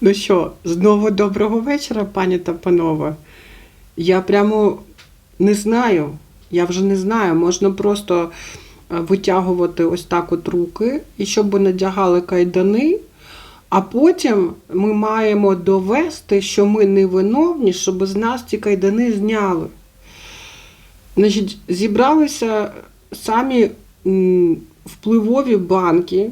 Ну що, знову доброго вечора, пані та панове. Я прямо не знаю. Я вже не знаю. Можна просто е, витягувати ось так от руки, і щоб надягали кайдани, а потім ми маємо довести, що ми не виновні, щоб з нас ці кайдани зняли. Значить, зібралися самі впливові банки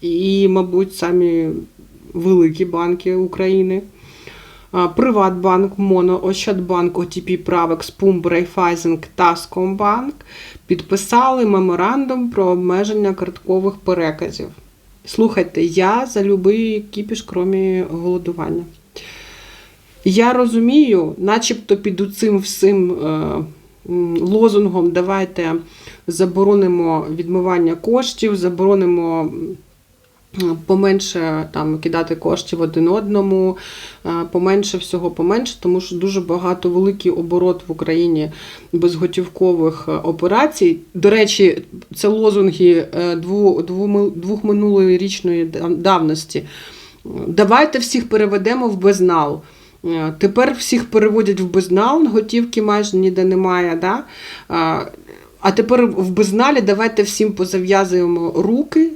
і, мабуть, самі великі банки України. Приватбанк, Моно, Ощадбанк, ОТП, Правекс, Пумб, Райфайзинг, Таскомбанк підписали меморандум про обмеження карткових переказів. Слухайте, я за любий кіпіш, крім голодування. Я розумію, начебто під цим всім е, лозунгом давайте заборонимо відмивання коштів, заборонимо поменше там кидати коштів один одному, е, поменше всього поменше, тому що дуже багато великий оборот в Україні безготівкових е, операцій. До речі, це лозунги е, двох минулорічної давності. Давайте всіх переведемо в безнал. Тепер всіх переводять в безнал, готівки майже ніде немає. Да? А тепер в безналі давайте всім позав'язуємо руки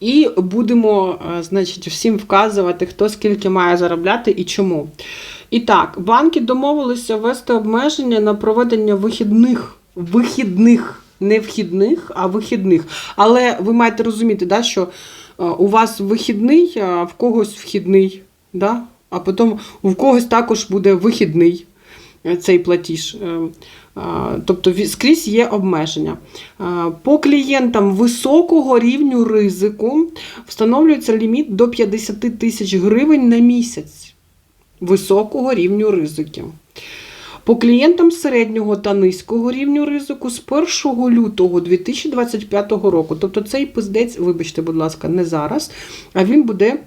і будемо, е, значить, всім вказувати, хто скільки має заробляти і чому. І так, банки домовилися ввести обмеження на проведення вихідних, вихідних, не вхідних, а вихідних. Але ви маєте розуміти, да, що е, у вас вихідний, а в когось вхідний. Да? А потім у когось також буде вихідний е, цей платіж. Тобто скрізь є обмеження. По клієнтам високого рівню ризику встановлюється ліміт до 50 тисяч гривень на місяць високого рівню ризиків. По клієнтам середнього та низького рівню ризику з 1 лютого 2025 року. Тобто цей пиздець, вибачте, будь ласка, не зараз, а він буде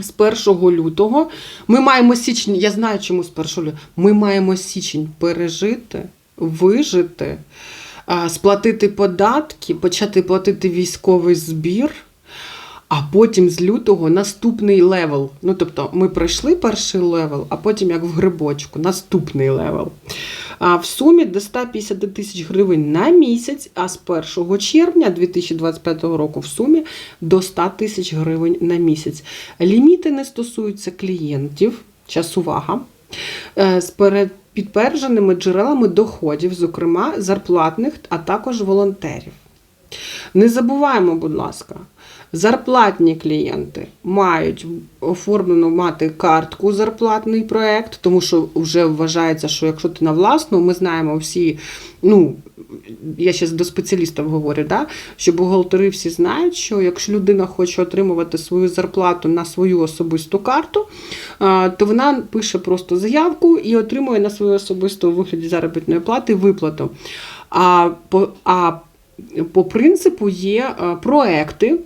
з 1 лютого. Ми маємо січень, я знаю, чому з 1 лютого. Ми маємо січень пережити, вижити, сплатити податки, почати платити військовий збір. А потім з лютого наступний левел. Ну, тобто, ми пройшли перший левел, а потім, як в грибочку, наступний левел. А в сумі до 150 тисяч гривень на місяць, а з 1 червня 2025 року в сумі до 100 тисяч гривень на місяць. Ліміти не стосуються клієнтів, час увага, е, перед підтвердженими джерелами доходів, зокрема зарплатних, а також волонтерів. Не забуваємо, будь ласка, зарплатні клієнти мають оформлену мати картку зарплатний проект, тому що вже вважається, що якщо ти на власну, ми знаємо всі, ну я ще до спеціалістів говорю, да, що бухгалтери всі знають, що якщо людина хоче отримувати свою зарплату на свою особисту карту, то вона пише просто заявку і отримує на свою особисту вигляді заробітної плати виплату. А по, а по принципу є проекти.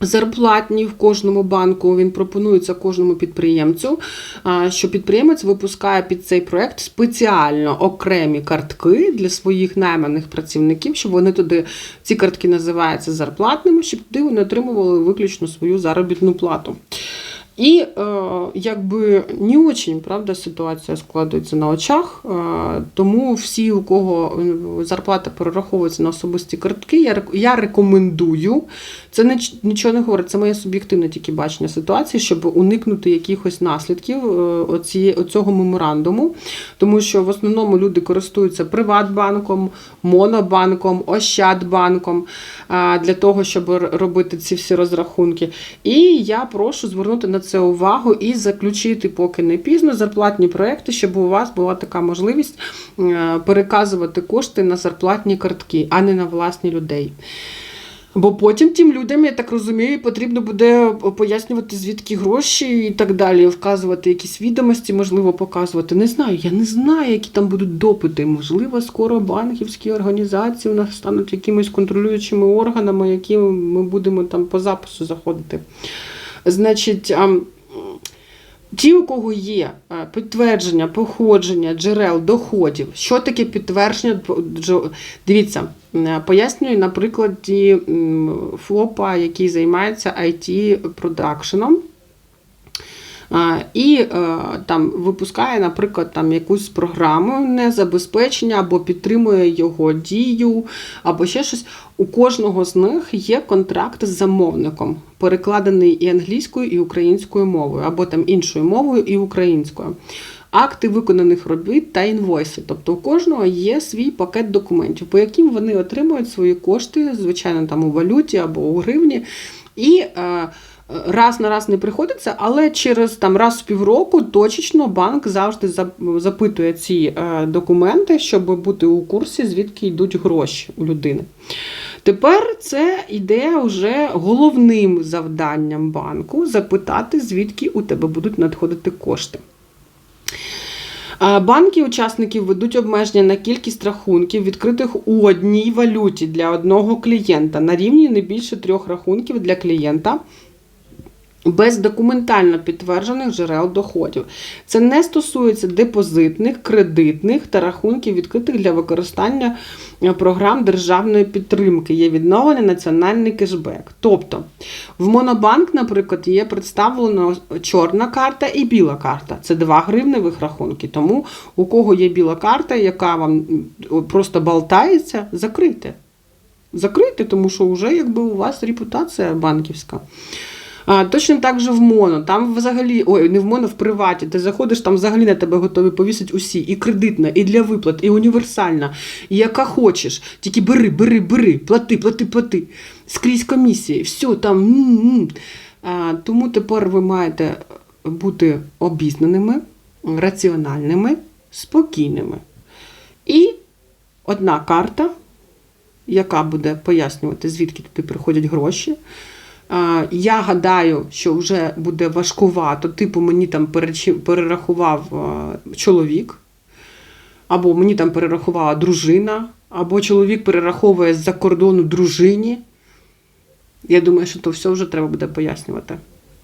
Зарплатні в кожному банку він пропонується кожному підприємцю, що підприємець випускає під цей проект спеціально окремі картки для своїх найманих працівників, щоб вони туди ці картки називаються зарплатними, щоб туди вони отримували виключно свою заробітну плату. І е, якби не очень, правда, ситуація складується на очах. Е, тому всі, у кого е, зарплата перераховується на особисті картки, я, рекомендую. Це нічого не говорить, це моє суб'єктивне тільки бачення ситуації, щоб уникнути якихось наслідків оці, меморандуму. Тому що в основному люди користуються Приватбанком, Монобанком, Ощадбанком для того, щоб робити ці всі розрахунки. І я прошу звернути на це увагу і заключити, поки не пізно, зарплатні проекти, щоб у вас була така можливість е, переказувати кошти на зарплатні картки, а не на власні людей. Бо потім тим людям, я так розумію, потрібно буде пояснювати, звідки гроші і так далі, вказувати якісь відомості, можливо, показувати. Не знаю, я не знаю, які там будуть допити. Можливо, скоро банківські організації у нас стануть якимись контролюючими органами, які ми будемо там по запису заходити. Значить, Ті, у кого є е, підтвердження походження джерел доходів, що таке підтвердження? дж- Дивіться, е, пояснюю наприклад, ФОПа, який займається IT продакшеном. А, І е, там випускає, наприклад, там якусь програму незабезпечення або підтримує його дію, або ще щось. У кожного з них є контракт з замовником, перекладений і англійською, і українською мовою, або там іншою мовою і українською. Акти виконаних робіт та інвойси. Тобто у кожного є свій пакет документів, по яким вони отримують свої кошти, звичайно, там у валюті або у гривні. І е, раз на раз не приходиться, але через там раз в півроку точечно банк завжди запитує ці е, документи, щоб бути у курсі, звідки йдуть гроші у людини. Тепер це йде вже головним завданням банку запитати, звідки у тебе будуть надходити кошти. Банки учасників ведуть обмеження на кількість рахунків, відкритих у одній валюті для одного клієнта на рівні не більше трьох рахунків для клієнта. Без документально підтверджених джерел доходів. Це не стосується депозитних, кредитних та рахунків, відкритих для використання е, програм державної підтримки. Є відновлений національний кешбек. Тобто в Монобанк, наприклад, є представлена чорна карта і біла карта. Це два гривневих рахунки. Тому у кого є біла карта, яка вам просто болтається, закрийте. Закрийте, тому що вже якби у вас репутація банківська. А, точно так же в моно. Там взагалі, ой, не в моно, в приваті. Ти заходиш, там взагалі на тебе готові повісити усі. І кредитна, і для виплат, і універсальна, і яка хочеш. Тільки бери, бери, бери, плати, плати, плати. Скрізь комісії, все там. А, тому тепер ви маєте бути обізнаними, раціональними, спокійними. І одна карта, яка буде пояснювати, звідки туди приходять гроші. Я гадаю, що вже буде важкувато. Типу, мені там перерахував чоловік, або мені там перерахувала дружина, або чоловік перераховує з-за кордону дружині. Я думаю, що то все вже треба буде пояснювати.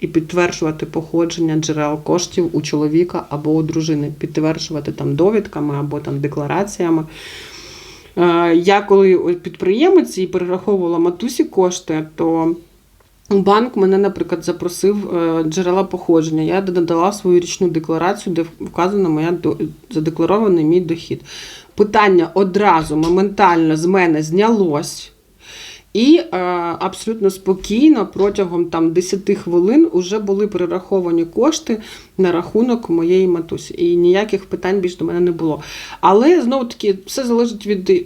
І підтверджувати походження джерел коштів у чоловіка або у дружини, підтверджувати там довідками або там деклараціями. Е, Я коли підприємець і перераховувала матусі кошти, то банк мене, наприклад, запросив е, джерела походження. Я надала свою річну декларацію, де вказано моя задекларований мій дохід. Питання одразу моментально з мене знялось. І е, абсолютно спокійно протягом там 10 хвилин вже були перераховані кошти на рахунок моєї матусі. І ніяких питань більш до мене не було. Але знову таки все залежить від, е,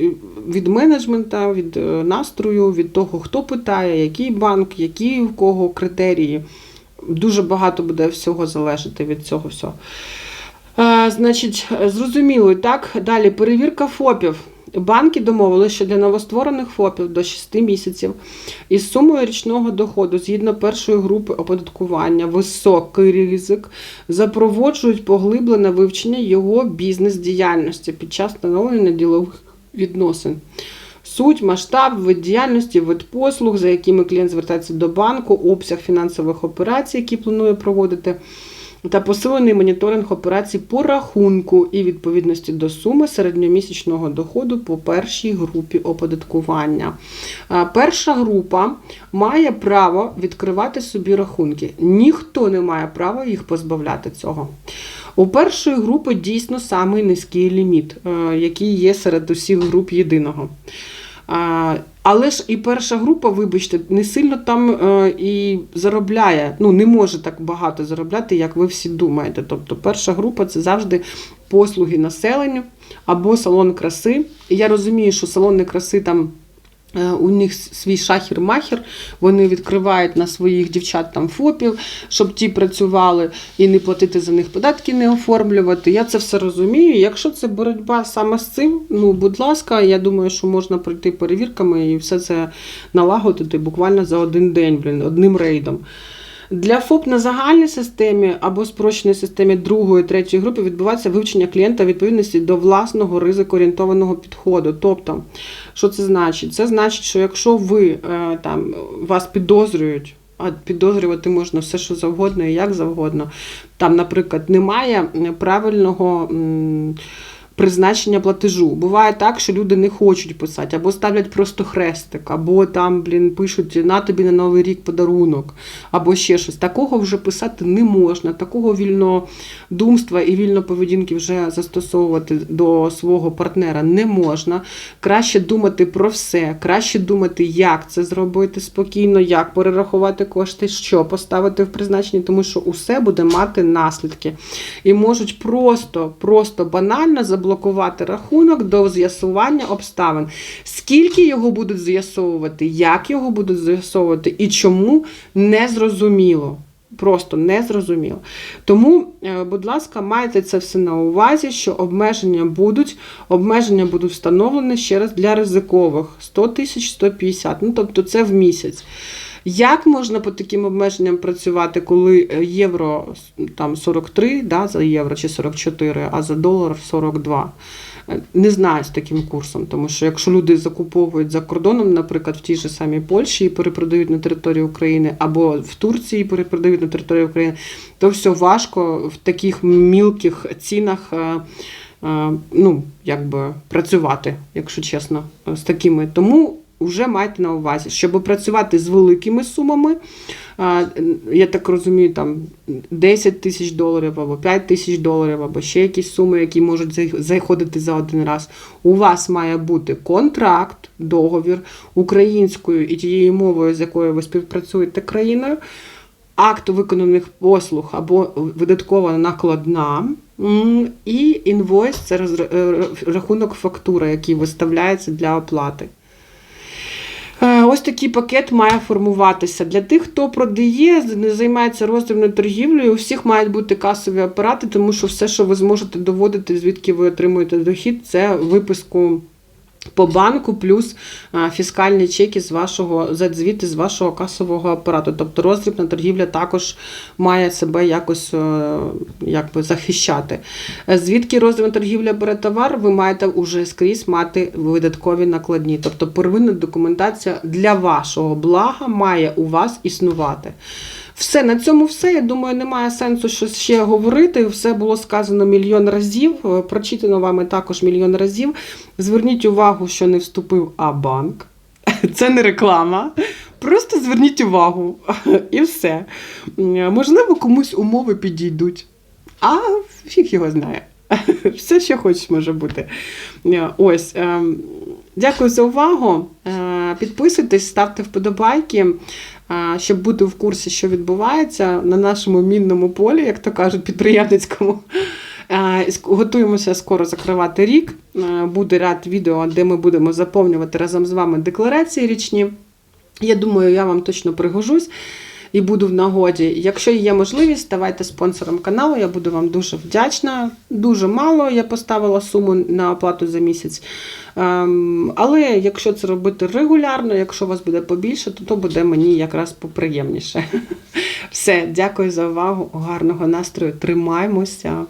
від менеджмента, від е, настрою, від того, хто питає, який банк, які в кого критерії. Дуже багато буде всього залежати від цього всього. Е, Значить, е, зрозуміло, так. Далі перевірка ФОПів. Банки домовилися, що для новостворених ФОПів до 6 місяців із сумою річного доходу згідно першої групи оподаткування високий ризик запроводжують поглиблене вивчення його бізнес-діяльності під час встановлення ділових відносин. Суть, масштаб, вид діяльності, вид послуг, за якими клієнт звертається до банку, обсяг фінансових операцій, які планує проводити, та посилений моніторинг операцій по рахунку і відповідності до суми середньомісячного доходу по першій групі оподаткування. Перша група має право відкривати собі рахунки. Ніхто не має права їх позбавляти цього. У першої групи дійсно самий низький ліміт, е, який є серед усіх груп єдиного. Але ж і перша група, вибачте, не сильно там е, і заробляє. Ну, не може так багато заробляти, як ви всі думаєте. Тобто, перша група це завжди послуги населенню або салон краси. І я розумію, що салони краси там. Е, У них свій шахір-махір, вони відкривають на своїх дівчат там ФОПів, щоб ті працювали і не платити за них податки, не оформлювати. Я це все розумію. Якщо це боротьба саме з цим, ну будь ласка, я думаю, що можна пройти перевірками і все це налагодити буквально за один день, блін, одним рейдом. Для ФОП на загальній системі або спрощеній системі другої, третьої групи відбувається вивчення клієнта відповідності до власного ризикоорієнтованого підходу. Тобто, що це значить? Це значить, що якщо ви е, там вас підозрюють, а підозрювати можна все, що завгодно і як завгодно. Там, наприклад, немає правильного. Призначення платежу. Буває так, що люди не хочуть писати, або ставлять просто хрестик, або там, блін, пишуть на тобі на новий рік подарунок, або ще щось. Такого вже писати не можна. Такого вільнодумства і вільно поведінки вже застосовувати до свого партнера не можна. Краще думати про все, краще думати, як це зробити спокійно, як перерахувати кошти, що поставити в призначенні, тому що усе буде мати наслідки. І можуть просто, просто банально заблокувати рахунок до з'ясування обставин. Скільки його будуть з'ясовувати, як його будуть з'ясовувати і чому не зрозуміло. Просто не зрозуміло. Тому, е, будь ласка, майте це все на увазі, що обмеження будуть, обмеження будуть встановлені ще раз для ризикових 100 тисяч 150, ну тобто це в місяць. Як можна по таким обмеженням працювати, коли е, євро там 43 да, за євро чи 44, а за долар 42? Е, Не знаю з таким курсом, тому що якщо люди закуповують за кордоном, наприклад, в тій же самій Польщі і перепродають на території України, або в Турції перепродають на території України, то все важко в таких мілких цінах. е, Ну, якби працювати, якщо чесно, з такими. Тому вже майте на увазі, щоб працювати з великими сумами, я так розумію, там 10 тисяч доларів або 5 тисяч доларів, або ще якісь суми, які можуть заходити за один раз. У вас має бути контракт, договір українською і тією мовою, з якою ви співпрацюєте країною, акт виконаних послуг або видаткова накладна. І інвойс це е, рахунок фактура, який виставляється для оплати. Ось такий пакет має формуватися. Для тих, хто продає, не займається роздрібною торгівлею, у всіх мають бути касові апарати, тому що все, що ви зможете доводити, звідки ви отримуєте дохід, це виписку по банку, плюс фіскальні чеки з вашого звіти з вашого касового апарату. Тобто роздрібна торгівля також має себе якось е, якби, захищати. Е, Звідки роздрібна торгівля бере товар, ви маєте уже скрізь мати видаткові накладні. Тобто первинна документація для вашого блага має у вас існувати. Все, на цьому все. Я думаю, немає сенсу щось ще говорити. Все було сказано мільйон разів, е, прочитано вами також мільйон разів. Зверніть увагу, що не вступив А-банк. Це не реклама. Просто зверніть увагу і все. Можливо, комусь умови підійдуть. А фіг його знає. Все, що хочеш, може бути. Е, Ось. ем, Дякую за увагу. Е, Підписуйтесь, ставте вподобайки, е, щоб бути в курсі, що відбувається на нашому мінному полі, як то кажуть, підприємницькому. Готуємося скоро закривати рік. Буде ряд відео, де ми будемо заповнювати разом з вами декларації річні. Я думаю, я вам точно пригожусь і буду в нагоді. Якщо є можливість, ставайте спонсором каналу. Я буду вам дуже вдячна. Дуже мало я поставила суму на оплату за місяць. Ем, але якщо це робити регулярно, якщо у вас буде побільше, то то буде мені якраз поприємніше. Все, дякую за увагу. Гарного настрою. Тримаймося.